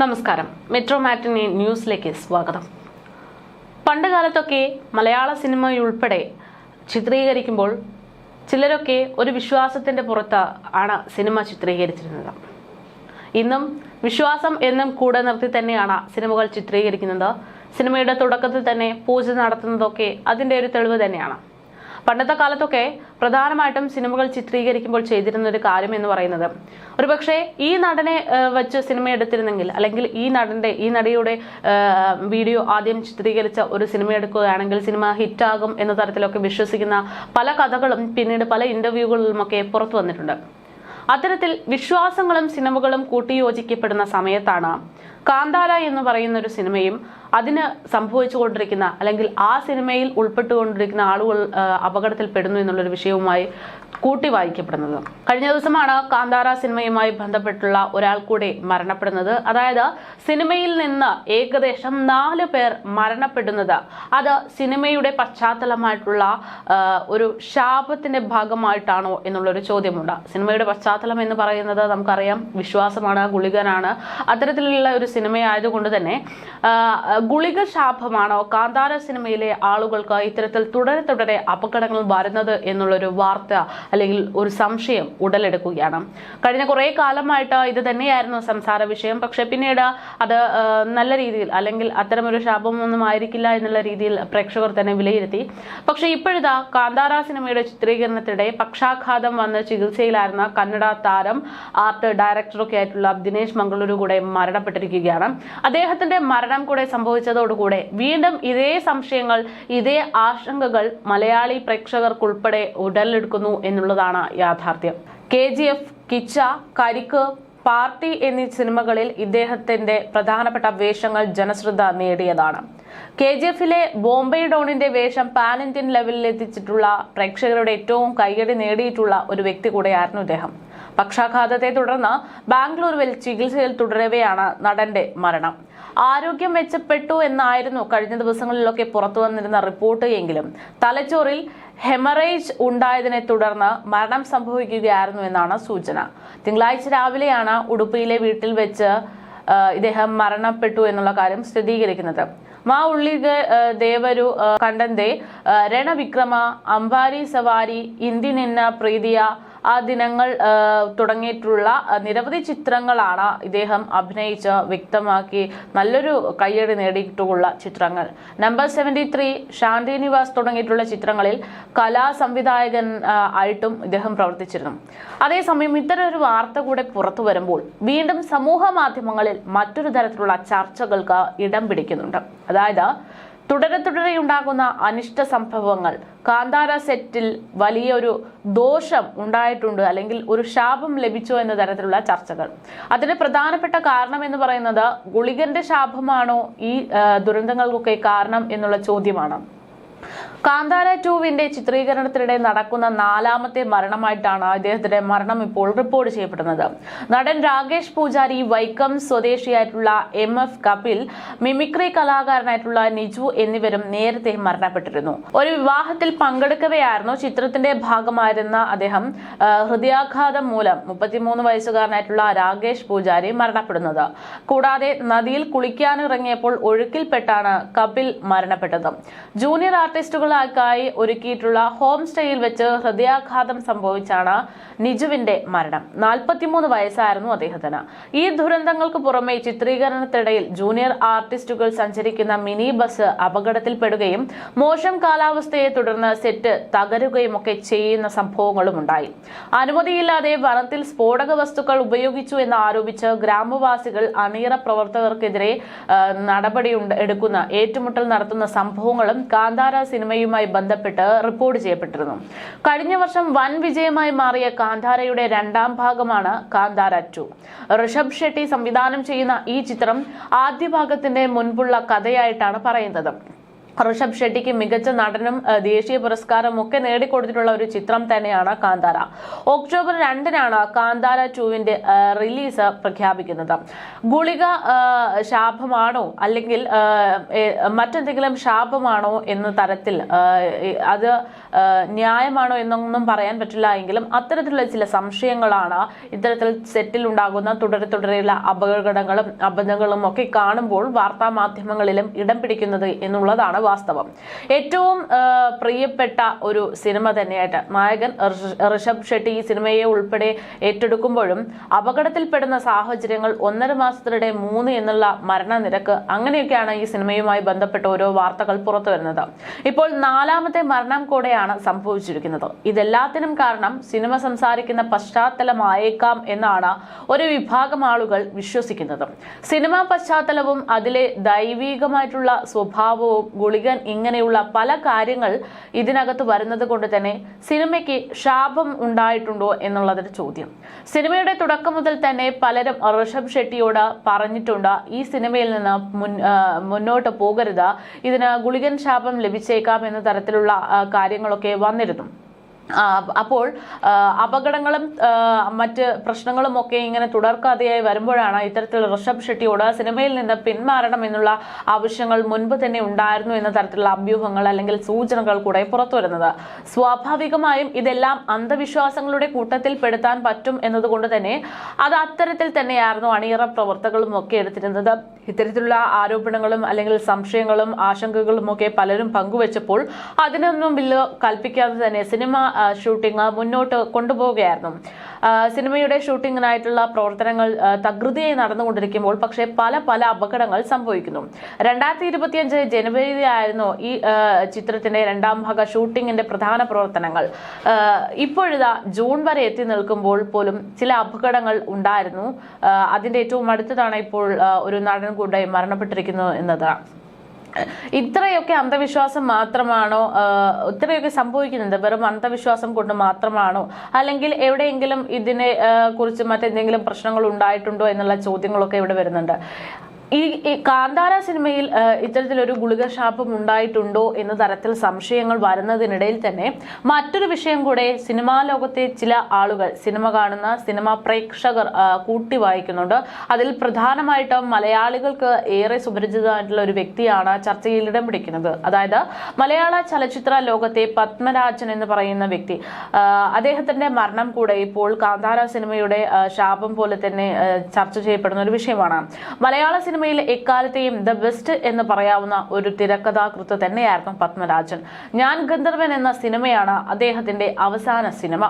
നമസ്കാരം. മെട്രോ മാറ്റിനി ന്യൂസിലേക്ക് സ്വാഗതം. പണ്ട് കാലത്തൊക്കെ മലയാള സിനിമയുൾപ്പെടെ ചിത്രീകരിക്കുമ്പോൾ ചിലരൊക്കെ ഒരു വിശ്വാസത്തിന്റെ പുറത്ത് ആണ് സിനിമ ചിത്രീകരിച്ചിരുന്നത്. ഇന്നും വിശ്വാസം എന്നും കൂടെ നിർത്തി തന്നെയാണ് സിനിമകൾ ചിത്രീകരിക്കുന്നത്. സിനിമയുടെ തുടക്കത്തിൽ തന്നെ പൂജ നടത്തുന്നതൊക്കെ അതിന്റെ ഒരു തെളിവ് തന്നെയാണ്. പണ്ടത്തെ കാലത്തൊക്കെ പ്രധാനമായിട്ടും സിനിമകൾ ചിത്രീകരിക്കുമ്പോൾ ചെയ്തിരുന്ന ഒരു കാര്യം എന്ന് പറയുന്നത് ഒരുപക്ഷെ ഈ നടനെ വെച്ച് സിനിമ എടുത്തിരുന്നെങ്കിൽ അല്ലെങ്കിൽ ഈ നടന്റെ ഈ നടിയുടെ വീഡിയോ ആദ്യം ചിത്രീകരിച്ച ഒരു സിനിമ എടുക്കുകയാണെങ്കിൽ സിനിമ ഹിറ്റാകും എന്ന തരത്തിലൊക്കെ വിശ്വസിക്കുന്ന പല കഥകളും പിന്നീട് പല ഇന്റർവ്യൂകളിലുമൊക്കെ പുറത്തു വന്നിട്ടുണ്ട്. അത്തരത്തിൽ വിശ്വാസങ്ങളും സിനിമകളും കൂട്ടിയോജിക്കപ്പെടുന്ന സമയത്താണ് കാന്താര എന്ന് പറയുന്ന ഒരു സിനിമയും അതിന് സംഭവിച്ചുകൊണ്ടിരിക്കുന്ന അല്ലെങ്കിൽ ആ സിനിമയിൽ ഉൾപ്പെട്ടുകൊണ്ടിരിക്കുന്ന ആളുകൾ അപകടത്തിൽപ്പെടുന്നു എന്നുള്ളൊരു വിഷയവുമായി കൂട്ടി വായിക്കപ്പെടുന്നത്. കഴിഞ്ഞ ദിവസമാണ് കാന്താര സിനിമയുമായി ബന്ധപ്പെട്ടുള്ള ഒരാൾ കൂടെ മരണപ്പെടുന്നത്. അതായത് സിനിമയിൽ നിന്ന് ഏകദേശം നാല് പേർ മരണപ്പെടുന്നത്. അത് സിനിമയുടെ പശ്ചാത്തലമായിട്ടുള്ള ഒരു ശാപത്തിന്റെ ഭാഗമായിട്ടാണോ എന്നുള്ളൊരു ചോദ്യമുണ്ട്. സിനിമയുടെ പശ്ചാത്തലം എന്ന് പറയുന്നത് നമുക്കറിയാം വിശ്വാസമാണ് ഗുളികനാണ്. അത്തരത്തിലുള്ള ഒരു സിനിമയായതുകൊണ്ട് തന്നെ ഗുളിക ശാപമാണോ കാന്താര സിനിമയിലെ ആളുകൾക്ക് ഇത്തരത്തിൽ തുടരെ തുടരെ അപകടങ്ങൾ വരുന്നത് എന്നുള്ളൊരു വാർത്ത അല്ലെങ്കിൽ ഒരു സംശയം ഉടലെടുക്കുകയാണ്. കഴിഞ്ഞ കുറേ കാലമായിട്ട് ഇത് തന്നെയായിരുന്നു സംസാര വിഷയം. പക്ഷെ പിന്നീട് അത് നല്ല രീതിയിൽ അല്ലെങ്കിൽ അത്തരമൊരു ശാപമൊന്നും ആയിരിക്കില്ല എന്നുള്ള രീതിയിൽ പ്രേക്ഷകർ തന്നെ വിലയിരുത്തി. പക്ഷെ ഇപ്പോഴിതാ കാന്താര സിനിമയുടെ ചിത്രീകരണത്തിനിടെ പക്ഷാഘാതം വന്ന് ചികിത്സയിലായിരുന്ന കന്നഡ താരം ആർട്ട് ഡയറക്ടറൊക്കെ ആയിട്ടുള്ള ദിനേശ് മംഗളൂരു കൂടെ മരണപ്പെട്ടിരിക്കുകയാണ്. അദ്ദേഹത്തിന്റെ മരണം കൂടെ സംഭവിച്ചതോടുകൂടെ വീണ്ടും ഇതേ സംശയങ്ങൾ ഇതേ ആശങ്കകൾ മലയാളി പ്രേക്ഷകർക്കുൾപ്പെടെ ഉടലെടുക്കുന്നു എന്നുള്ളതാണ് യാഥാർത്ഥ്യം. കെ ജി എഫ് കിച്ച കരിക്ക് പാർട്ടി എന്നീ സിനിമകളിൽ ഇദ്ദേഹത്തിന്റെ പ്രധാനപ്പെട്ട വേഷങ്ങൾ ജനശ്രദ്ധ നേടിയതാണ്. കെ ജി എഫിലെ ബോംബെ ഡോണിന്റെ വേഷം പാൻ ഇന്ത്യൻ ലെവലിൽ എത്തിച്ചിട്ടുള്ള പ്രേക്ഷകരുടെ ഏറ്റവും കൈയടി നേടിയിട്ടുള്ള ഒരു വ്യക്തി കൂടെയായിരുന്നു ഇദ്ദേഹം. പക്ഷാഘാതത്തെ തുടർന്ന് ബാംഗ്ലൂരുവിൽ ചികിത്സയിൽ തുടരവെയാണ് നടന്റെ മരണം. ആരോഗ്യം മെച്ചപ്പെട്ടു എന്നായിരുന്നു കഴിഞ്ഞ ദിവസങ്ങളിലൊക്കെ പുറത്തു വന്നിരുന്ന റിപ്പോർട്ട് എങ്കിലും. തലച്ചോറിൽ ഹെമറേജ് ഉണ്ടായതിനെ തുടർന്ന് മരണം സംഭവിക്കുകയായിരുന്നു എന്നാണ് സൂചന. തിങ്കളാഴ്ച രാവിലെയാണ് ഉടുപ്പിയിലെ വീട്ടിൽ വെച്ച് ഇദ്ദേഹം മരണപ്പെട്ടു എന്നുള്ള കാര്യം സ്ഥിരീകരിക്കുന്നത്. മാ ഉള്ളി ദേവരു കണ്ടന്റെ രണവിക്രമ അംബാരി സവാരി ഇന്ത്യനെന്ന പ്രീതിയ ആ ദിനങ്ങൾ തുടങ്ങിയിട്ടുള്ള നിരവധി ചിത്രങ്ങളാണ് ഇദ്ദേഹം അഭിനയിച്ച് വ്യക്തമാക്കി നല്ലൊരു കയ്യടി നേടിയിട്ടുള്ള ചിത്രങ്ങൾ. Number seventy three Shanti Niwas തുടങ്ങിയിട്ടുള്ള ചിത്രങ്ങളിൽ കലാ സംവിധായകൻ ആയിട്ടും ഇദ്ദേഹം പ്രവർത്തിച്ചിരുന്നു. അതേസമയം ഇത്തരം ഒരു വാർത്ത കൂടെ പുറത്തു വരുമ്പോൾ വീണ്ടും സമൂഹ മാധ്യമങ്ങളിൽ മറ്റൊരു തരത്തിലുള്ള ചർച്ചകൾക്ക് ഇടം പിടിക്കുന്നുണ്ട്. അതായത് തുടരെ തുടരെ ഉണ്ടാകുന്ന അനിഷ്ട സംഭവങ്ങൾ. കാന്താര സെറ്റിൽ വലിയൊരു ദോഷം ഉണ്ടായിട്ടുണ്ട് അല്ലെങ്കിൽ ഒരു ശാപം ലഭിച്ചോ എന്ന തരത്തിലുള്ള ചർച്ചകൾ. അതിന് പ്രധാനപ്പെട്ട കാരണം എന്ന് പറയുന്നത് ഗുളികന്റെ ശാപമാണോ ഈ ദുരന്തങ്ങൾക്കൊക്കെ കാരണം എന്നുള്ള ചോദ്യമാണ്. കാന്താര ടൂവിന്റെ ചിത്രീകരണത്തിനിടെ നടക്കുന്ന നാലാമത്തെ മരണമായിട്ടാണ് അദ്ദേഹത്തിന്റെ മരണം ഇപ്പോൾ റിപ്പോർട്ട് ചെയ്യപ്പെടുന്നത്. നടൻ രാകേഷ് പൂജാരി വൈക്കം സ്വദേശിയായിട്ടുള്ള എം എഫ് കപിൽ മിമിക്രി കലാകാരനായിട്ടുള്ള നിജു എന്നിവരും നേരത്തെ മരണപ്പെട്ടിരുന്നു. ഒരു വിവാഹത്തിൽ പങ്കെടുക്കവെയായിരുന്നു. ചിത്രത്തിന്റെ ഭാഗമായിരുന്ന അദ്ദേഹം ഹൃദയാഘാതം മൂലം മുപ്പത്തിമൂന്ന് വയസ്സുകാരനായിട്ടുള്ള രാകേഷ് പൂജാരി മരണപ്പെടുന്നത്. കൂടാതെ നദിയിൽ കുളിക്കാനിറങ്ങിയപ്പോൾ ഒഴുക്കിൽപ്പെട്ടാണ് കപിൽ മരണപ്പെട്ടത്. ജൂനിയർ ആർട്ടിസ്റ്റുകൾക്കായി ഒരുക്കിയിട്ടുള്ള ഹോം സ്റ്റേയിൽ വെച്ച് ഹൃദയാഘാതം സംഭവിച്ചാണ് നിജുവിന്റെ മരണം. നാൽപ്പത്തിമൂന്ന് വയസ്സായിരുന്നു അദ്ദേഹത്തിന്. ഈ ദുരന്തങ്ങൾക്ക് പുറമെ ചിത്രീകരണത്തിനിടയിൽ ജൂനിയർ ആർട്ടിസ്റ്റുകൾ സഞ്ചരിക്കുന്ന മിനി ബസ് അപകടത്തിൽപ്പെടുകയും മോശം കാലാവസ്ഥയെ തുടർന്ന് സെറ്റ് തകരുകയും ഒക്കെ ചെയ്യുന്ന സംഭവങ്ങളും ഉണ്ടായി അനുമതിയില്ലാതെ വനത്തിൽ സ്ഫോടക വസ്തുക്കൾ ഉപയോഗിച്ചു എന്ന് ആരോപിച്ച് ഗ്രാമവാസികൾ അണിയറ പ്രവർത്തകർക്കെതിരെ നടപടി എടുക്കുന്ന ഏറ്റുമുട്ടൽ നടത്തുന്ന സംഭവങ്ങളും കാന്താര സിനിമയുമായി ബന്ധപ്പെട്ട് റിപ്പോർട്ട് ചെയ്യപ്പെട്ടിരുന്നു. കഴിഞ്ഞ വർഷം വൻ വിജയമായി മാറിയ കാന്താരയുടെ രണ്ടാം ഭാഗമാണ് കാന്താര ടു. ഋഷഭ് ഷെട്ടി സംവിധാനം ചെയ്യുന്ന ഈ ചിത്രം ആദ്യ ഭാഗത്തിന്റെ മുൻപുള്ള കഥയായിട്ടാണ് പറയുന്നത്. ഋഷഭ് ഷെട്ടിക്ക് മികച്ച നടനും ദേശീയ പുരസ്കാരം ഒക്കെ നേടിക്കൊടുത്തിട്ടുള്ള ഒരു ചിത്രം തന്നെയാണ് കാന്താര. ഒക്ടോബർ രണ്ടിനാണ് കാന്താര ടുവിന്റെ റിലീസ് പ്രഖ്യാപിക്കുന്നത്. ഗുളിക ശാപമാണോ അല്ലെങ്കിൽ മറ്റെന്തെങ്കിലും ശാപമാണോ എന്ന തരത്തിൽ അത് ന്യായമാണോ എന്നൊന്നും പറയാൻ പറ്റില്ല എങ്കിലും അത്തരത്തിലുള്ള ചില സംശയങ്ങളാണ് ഇത്തരത്തിൽ സെറ്റിൽ ഉണ്ടാകുന്ന തുടരെ തുടരെയുള്ള അപകടങ്ങളും അബദ്ധങ്ങളും ഒക്കെ കാണുമ്പോൾ വാർത്താ മാധ്യമങ്ങളിലും ഇടം പിടിക്കുന്നത് എന്നുള്ളതാണ് വാസ്തവം. ഏറ്റവും പ്രിയപ്പെട്ട ഒരു സിനിമ തന്നെയായിട്ട് നായകൻ ഋഷ- ഋഷഭ് ഷെട്ടി ഈ സിനിമയെ ഉൾപ്പെടെ ഏറ്റെടുക്കുമ്പോഴും അപകടത്തിൽപ്പെടുന്ന സാഹചര്യങ്ങൾ ഒന്നര മാസത്തിനിടെ മൂന്ന് എന്നുള്ള മരണനിരക്ക് അങ്ങനെയൊക്കെയാണ് ഈ സിനിമയുമായി ബന്ധപ്പെട്ട ഓരോ വാർത്തകൾ പുറത്തു വരുന്നത്. ഇപ്പോൾ നാലാമത്തെ മരണം കൂടെയാണ് സംഭവിച്ചിരിക്കുന്നത്. ഇതെല്ലാത്തിനും കാരണം സിനിമ സംസാരിക്കുന്ന പശ്ചാത്തലമായേക്കാം എന്നാണ് ഒരു വിഭാഗം ആളുകൾ വിശ്വസിക്കുന്നത്. സിനിമാ പശ്ചാത്തലവും അതിലെ ദൈവീകമായിട്ടുള്ള സ്വഭാവവും ഗുളികൻ ഇങ്ങനെയുള്ള പല കാര്യങ്ങൾ ഇതിനകത്ത് വരുന്നത് കൊണ്ട് തന്നെ സിനിമയ്ക്ക് ശാപം ഉണ്ടായിട്ടുണ്ടോ എന്നുള്ളതൊരു ചോദ്യം. സിനിമയുടെ തുടക്കം മുതൽ തന്നെ പലരും ഋഷഭ് ഷെട്ടിയോട് പറഞ്ഞിട്ടുണ്ട് ഈ സിനിമയിൽ നിന്ന് മുന്നോട്ട് പോകരുത്. ഇതിന് ഗുളികൻ ശാപം ലഭിച്ചേക്കാം എന്ന തരത്തിലുള്ള കാര്യങ്ങളൊക്കെ വന്നിരുന്നു. അപ്പോൾ അപകടങ്ങളും മറ്റ് പ്രശ്നങ്ങളും ഒക്കെ ഇങ്ങനെ തുടർക്കാതെയായി വരുമ്പോഴാണ് ഇത്തരത്തിൽ ഋഷഭ് ഷെട്ടിയോട് സിനിമയിൽ നിന്ന് പിന്മാറണം എന്നുള്ള ആവശ്യങ്ങൾ മുൻപ് തന്നെ ഉണ്ടായിരുന്നു എന്ന തരത്തിലുള്ള അഭ്യൂഹങ്ങൾ അല്ലെങ്കിൽ സൂചനകൾ കൂടെ പുറത്തുവരുന്നത് സ്വാഭാവികമായും ഇതെല്ലാം അന്ധവിശ്വാസങ്ങളുടെ കൂട്ടത്തിൽ പെടുത്താൻ പറ്റും എന്നതുകൊണ്ട് തന്നെ അത് അത്തരത്തിൽ തന്നെയായിരുന്നു അണിയറ പ്രവർത്തകളും ഒക്കെ എടുത്തിരുന്നത്. ഇത്തരത്തിലുള്ള ആരോപണങ്ങളും അല്ലെങ്കിൽ സംശയങ്ങളും ആശങ്കകളും ഒക്കെ പലരും പങ്കുവച്ചപ്പോൾ അതിനൊന്നും ബില്ല് കൽപ്പിക്കാതെ തന്നെ സിനിമ ഷൂട്ടിംഗ് മുന്നോട്ട് കൊണ്ടുപോവുകയായിരുന്നു. സിനിമയുടെ ഷൂട്ടിങ്ങിനായിട്ടുള്ള പ്രവർത്തനങ്ങൾ തകൃതിയായി നടന്നുകൊണ്ടിരിക്കുമ്പോൾ പക്ഷേ പല പല അപകടങ്ങൾ സംഭവിക്കുന്നു. രണ്ടായിരത്തി ഇരുപത്തിയഞ്ച് ജനുവരിയിലായിരുന്നു ഈ ചിത്രത്തിന്റെ രണ്ടാം ഭാഗ ഷൂട്ടിങ്ങിന്റെ പ്രധാന പ്രവർത്തനങ്ങൾ. ഇപ്പോഴിതാ ജൂൺ വരെ എത്തി നിൽക്കുമ്പോൾ പോലും ചില അപകടങ്ങൾ ഉണ്ടായിരുന്നു. അതിന്റെ ഏറ്റവും അടുത്തതാണ് ഇപ്പോൾ ഒരു നടൻ കൂടെ മരണപ്പെട്ടിരിക്കുന്നു എന്നതാണ് ഇത്രയൊക്കെ അന്ധവിശ്വാസം മാത്രമാണോ ഇത്രയൊക്കെ സംഭവിക്കുന്നുണ്ട്? വെറും അന്ധവിശ്വാസം കൊണ്ട് മാത്രമാണോ? അല്ലെങ്കിൽ എവിടെയെങ്കിലും ഇതിനെ കുറിച്ച് മറ്റെന്തെങ്കിലും പ്രശ്നങ്ങൾ ഉണ്ടായിട്ടുണ്ടോ എന്നുള്ള ചോദ്യങ്ങളൊക്കെ ഇവിടെ വരുന്നുണ്ട്. ഈ കാന്താര സിനിമയിൽ ഇത്തരത്തിലൊരു ഗുളിക ശാപം ഉണ്ടായിട്ടുണ്ടോ എന്ന തരത്തിൽ സംശയങ്ങൾ വരുന്നതിനിടയിൽ തന്നെ മറ്റൊരു വിഷയം കൂടെ സിനിമാ ലോകത്തെ ചില ആളുകൾ സിനിമ കാണുന്ന സിനിമാ പ്രേക്ഷകർ കൂട്ടി വായിക്കുന്നുണ്ട്. അതിൽ പ്രധാനമായിട്ടും മലയാളികൾക്ക് ഏറെ സുപരിചിതമായിട്ടുള്ള ഒരു വ്യക്തിയാണ് ചർച്ചയിൽ ഇടം പിടിക്കുന്നത്. അതായത് മലയാള ചലച്ചിത്ര ലോകത്തെ പത്മരാജൻ എന്ന് പറയുന്ന വ്യക്തി. അദ്ദേഹത്തിന്റെ മരണം കൂടെ ഇപ്പോൾ കാന്താര സിനിമയുടെ ശാപം പോലെ തന്നെ ചർച്ച ചെയ്യപ്പെടുന്ന ഒരു വിഷയമാണ്. മലയാള സിനിമയിൽ എക്കാലത്തെയും ദ ബെസ്റ്റ് എന്ന് പറയാവുന്ന ഒരു തിരക്കഥാകൃത്ത് തന്നെയായിരുന്നു പത്മരാജൻ. ഞാൻ ഗന്ധർവൻ എന്ന സിനിമയാണ് അദ്ദേഹത്തിന്റെ അവസാന സിനിമ.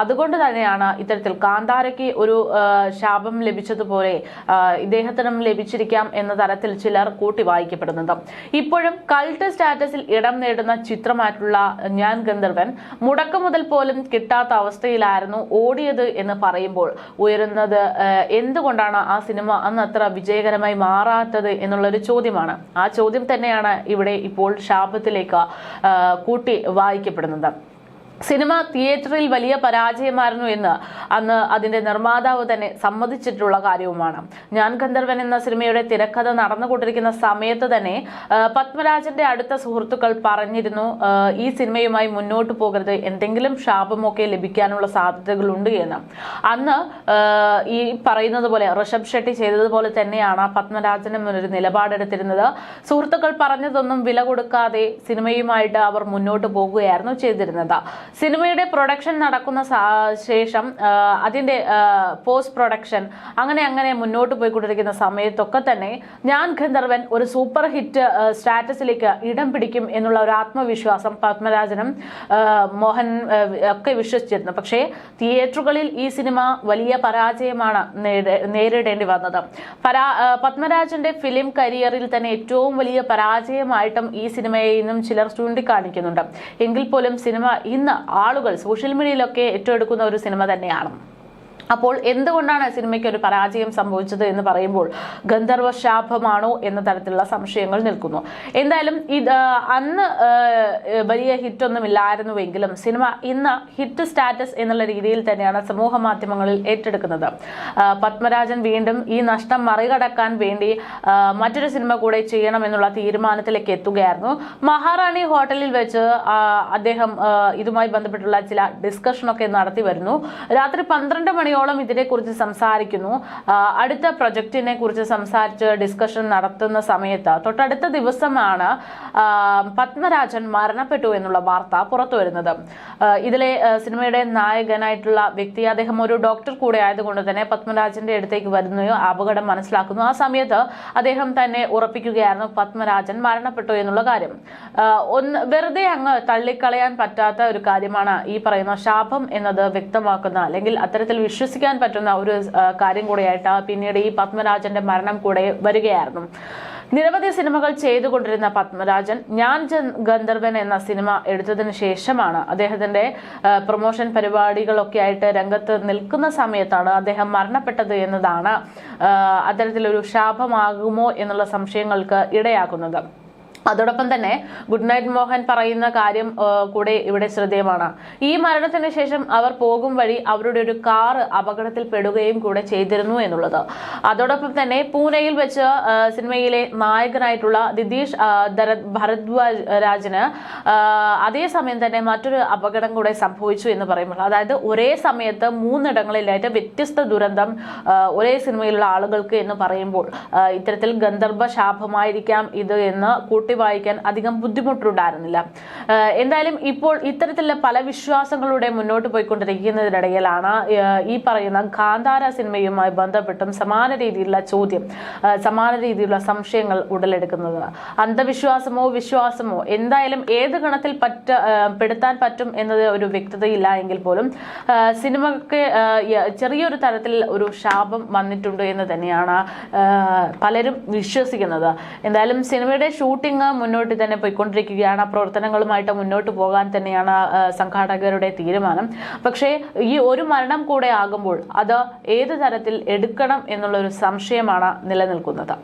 അതുകൊണ്ട് തന്നെയാണ് ഇത്തരത്തിൽ കാന്താരയ്ക്ക് ഒരു ശാപം ലഭിച്ചതുപോലെ ഇദ്ദേഹത്തിനും ലഭിച്ചിരിക്കാം എന്ന തരത്തിൽ ചിലർ കൂട്ടി വായിക്കപ്പെടുന്നത് ഇപ്പോഴും കൾട്ട് സ്റ്റാറ്റസിൽ ഇടം നേടുന്ന ചിത്രമായിട്ടുള്ള ഞാൻ ഗന്ധർവൻ മുടക്കം മുതൽ പോലും കിട്ടാത്ത അവസ്ഥയിലായിരുന്നു ഓടിയത് എന്ന് പറയുമ്പോൾ ഉയരുന്നത് എന്തുകൊണ്ടാണ് ആ സിനിമ അന്ന് അത്ര വിജയകരമായി മാറാത്തത് എന്നുള്ളൊരു ചോദ്യമാണ്. ആ ചോദ്യം തന്നെയാണ് ഇവിടെ ഇപ്പോൾ ശാപത്തിലേക്ക് കൂട്ടി വായിക്കപ്പെടുന്നത്. സിനിമ തിയേറ്ററിൽ വലിയ പരാജയമായിരുന്നു എന്ന് അന്ന് അതിന്റെ നിർമ്മാതാവ് തന്നെ സമ്മതിച്ചിട്ടുള്ള കാര്യവുമാണ്. ഞാൻ ഗന്ധർവൻ എന്ന സിനിമയുടെ തിരക്കഥ നടന്നുകൊണ്ടിരിക്കുന്ന സമയത്ത് തന്നെ പത്മരാജന്റെ അടുത്ത സുഹൃത്തുക്കൾ പറഞ്ഞിരുന്നു ഈ സിനിമയുമായി മുന്നോട്ട് പോകരുത് എന്തെങ്കിലും ശാപമൊക്കെ ലഭിക്കാനുള്ള സാധ്യതകളുണ്ട് എന്ന്. അന്ന് ഈ പറയുന്നത് പോലെ ഋഷഭ് ഷെട്ടി ചെയ്തതുപോലെ തന്നെയാണ് പത്മരാജനും ഒരു നിലപാടെടുത്തിരുന്നത്. സുഹൃത്തുക്കൾ പറഞ്ഞതൊന്നും വില കൊടുക്കാതെ സിനിമയുമായിട്ട് അവർ മുന്നോട്ട് പോകുകയായിരുന്നു ചെയ്തിരുന്നത്. സിനിമയുടെ പ്രൊഡക്ഷൻ നടക്കുന്ന ശേഷം അതിന്റെ പോസ്റ്റ് പ്രൊഡക്ഷൻ അങ്ങനെ അങ്ങനെ മുന്നോട്ട് പോയിക്കൊണ്ടിരിക്കുന്ന സമയത്തൊക്കെ തന്നെ ഞാൻ ഗന്ധർവൻ ഒരു സൂപ്പർ ഹിറ്റ് സ്റ്റാറ്റസിലേക്ക് ഇടം പിടിക്കും എന്നുള്ള ഒരു ആത്മവിശ്വാസം പത്മരാജനും മോഹൻ ഒക്കെ വിശ്വസിച്ചിരുന്നു. പക്ഷേ തിയേറ്ററുകളിൽ ഈ സിനിമ വലിയ പരാജയമാണ് നേരിടേണ്ടി വന്നത്. പരാ പത്മരാജന്റെ ഫിലിം കരിയറിൽ തന്നെ ഏറ്റവും വലിയ പരാജയമായിട്ടും ഈ സിനിമയെ ഇന്നും ചിലർ ചൂണ്ടിക്കാണിക്കുന്നുണ്ട്. എങ്കിൽ പോലും സിനിമ ഇന്ന് ആളുകൾ സോഷ്യൽ മീഡിയയിലൊക്കെ ഏറ്റെടുക്കുന്ന ഒരു സിനിമ തന്നെയാണ്. അപ്പോൾ എന്തുകൊണ്ടാണ് സിനിമയ്ക്ക് ഒരു പരാജയം സംഭവിച്ചത് എന്ന് പറയുമ്പോൾ ഗന്ധർവ ശാപമാണോ എന്ന തരത്തിലുള്ള സംശയങ്ങൾ നിൽക്കുന്നു. എന്തായാലും ഇത് അന്ന് വലിയ ഹിറ്റൊന്നും ഇല്ലായിരുന്നുവെങ്കിലും സിനിമ ഇന്ന് ഹിറ്റ് സ്റ്റാറ്റസ് എന്നുള്ള രീതിയിൽ തന്നെയാണ് സമൂഹ മാധ്യമങ്ങളിൽ ഏറ്റെടുക്കുന്നത്. പത്മരാജൻ വീണ്ടും ഈ നഷ്ടം മറികടക്കാൻ വേണ്ടി മറ്റൊരു സിനിമ കൂടെ ചെയ്യണമെന്നുള്ള തീരുമാനത്തിലേക്ക് എത്തുകയായിരുന്നു. മഹാറാണി ഹോട്ടലിൽ വെച്ച് അദ്ദേഹം ഇതുമായി ബന്ധപ്പെട്ടുള്ള ചില ഡിസ്കഷനൊക്കെ നടത്തി വരുന്നു. രാത്രി പന്ത്രണ്ട് മണിയോളം ഇതിനെക്കുറിച്ച് സംസാരിക്കുന്നു. അടുത്ത പ്രൊജക്റ്റിനെ കുറിച്ച് സംസാരിച്ച് ഡിസ്കഷൻ നടത്തുന്ന സമയത്ത് തൊട്ടടുത്ത ദിവസമാണ് പത്മരാജൻ മരണപ്പെട്ടു എന്നുള്ള വാർത്ത പുറത്തു വരുന്നത്. ഇതിലെ സിനിമയുടെ നായകനായിട്ടുള്ള വ്യക്തി അദ്ദേഹം ഒരു ഡോക്ടർ കൂടെ ആയതുകൊണ്ട് തന്നെ പത്മരാജന്റെ അടുത്തേക്ക് വരുന്ന അപകടം മനസ്സിലാക്കുന്നു. ആ സമയത്ത് അദ്ദേഹം തന്നെ ഉറപ്പിക്കുകയായിരുന്നു പത്മരാജൻ മരണപ്പെട്ടു എന്നുള്ള കാര്യം. ഒന്ന് വെറുതെ അങ്ങ് തള്ളിക്കളയാൻ പറ്റാത്ത ഒരു കാര്യമാണ് ഈ പറയുന്ന ശാപം എന്നത് വ്യക്തമാക്കുന്ന അല്ലെങ്കിൽ അത്തരത്തിൽ വിശ്വസിക്കാൻ പറ്റുന്ന ഒരു കാര്യം കൂടെയായിട്ട് പിന്നീട് ഈ പത്മരാജന്റെ മരണം കൂടെ വരികയായിരുന്നു. നിരവധി സിനിമകൾ ചെയ്തുകൊണ്ടിരുന്ന പത്മരാജൻ ഞാൻ ഗന്ധർവൻ എന്ന സിനിമ എടുത്തതിന് ശേഷമാണ് അദ്ദേഹത്തിന്റെ പ്രൊമോഷൻ പരിപാടികളൊക്കെ ആയിട്ട് രംഗത്ത് നിൽക്കുന്ന സമയത്താണ് അദ്ദേഹം മരണപ്പെട്ടത് എന്നതാണ് അത്തരത്തിലൊരു ശാപമാകുമോ എന്നുള്ള സംശയങ്ങൾക്ക് ഇടയാക്കുന്നത്. അതോടൊപ്പം തന്നെ ഗുഡ് നൈറ്റ് മോഹൻ പറയുന്ന കാര്യം കൂടെ ഇവിടെ ശ്രദ്ധേയമാണ്. ഈ മരണത്തിന് ശേഷം അവർ പോകും വഴി അവരുടെ ഒരു കാർ അപകടത്തിൽ പെടുകയും കൂടെ ചെയ്തിരുന്നു എന്നുള്ളത്. അതോടൊപ്പം തന്നെ പൂനെയിൽ വെച്ച് സിനിമയിലെ നായകനായിട്ടുള്ള ദര- ഭരദ്വാജ് രാജിന് അതേസമയം തന്നെ മറ്റൊരു അപകടം കൂടെ സംഭവിച്ചു എന്ന് പറയുമ്പോൾ അതായത് ഒരേ സമയത്ത് മൂന്നിടങ്ങളിലായിട്ട് വ്യത്യസ്ത ദുരന്തം ഒരേ സിനിമയിലുള്ള ആളുകൾക്ക് എന്ന് പറയുമ്പോൾ ഇത്തരത്തിൽ ഗന്ധർവ ശാപമായിരിക്കാം ഇത് എന്ന് കൂട്ടി വായിക്കാൻ അധികം ബുദ്ധിമുട്ടുണ്ടായിരുന്നില്ല. എന്തായാലും ഇപ്പോൾ ഇത്തരത്തിലുള്ള പല വിശ്വാസങ്ങളുടെ മുന്നോട്ട് പോയിക്കൊണ്ടിരിക്കുന്നതിനിടയിലാണ് ഈ പറയുന്ന കാന്താര സിനിമയുമായി ബന്ധപ്പെട്ടും സമാന രീതിയിലുള്ള ചോദ്യം സമാന രീതിയിലുള്ള സംശയങ്ങൾ ഉടലെടുക്കുന്നത്. അന്ധവിശ്വാസമോ വിശ്വാസമോ എന്തായാലും ഏത് ഗണത്തിൽ പറ്റ പെടുത്താൻ പറ്റും എന്നത് ഒരു വ്യക്തതയില്ല എങ്കിൽ പോലും സിനിമക്ക് ചെറിയൊരു തരത്തിൽ ഒരു ശാപം വന്നിട്ടുണ്ട് എന്ന് തന്നെയാണ് പലരും വിശ്വസിക്കുന്നത്. എന്തായാലും സിനിമയുടെ ഷൂട്ടിംഗ് മുന്നോട്ട് തന്നെ പോയിക്കൊണ്ടിരിക്കുകയാണ്. ആ പ്രവർത്തനങ്ങളുമായിട്ട് മുന്നോട്ട് പോകാൻ തന്നെയാണ് സംഘാടകരുടെ തീരുമാനം. പക്ഷേ ഈ ഒരു മരണം കൂടെ ആകുമ്പോൾ അത് ഏത് തരത്തിൽ എടുക്കണം എന്നുള്ളൊരു സംശയമാണ് നിലനിൽക്കുന്നത്.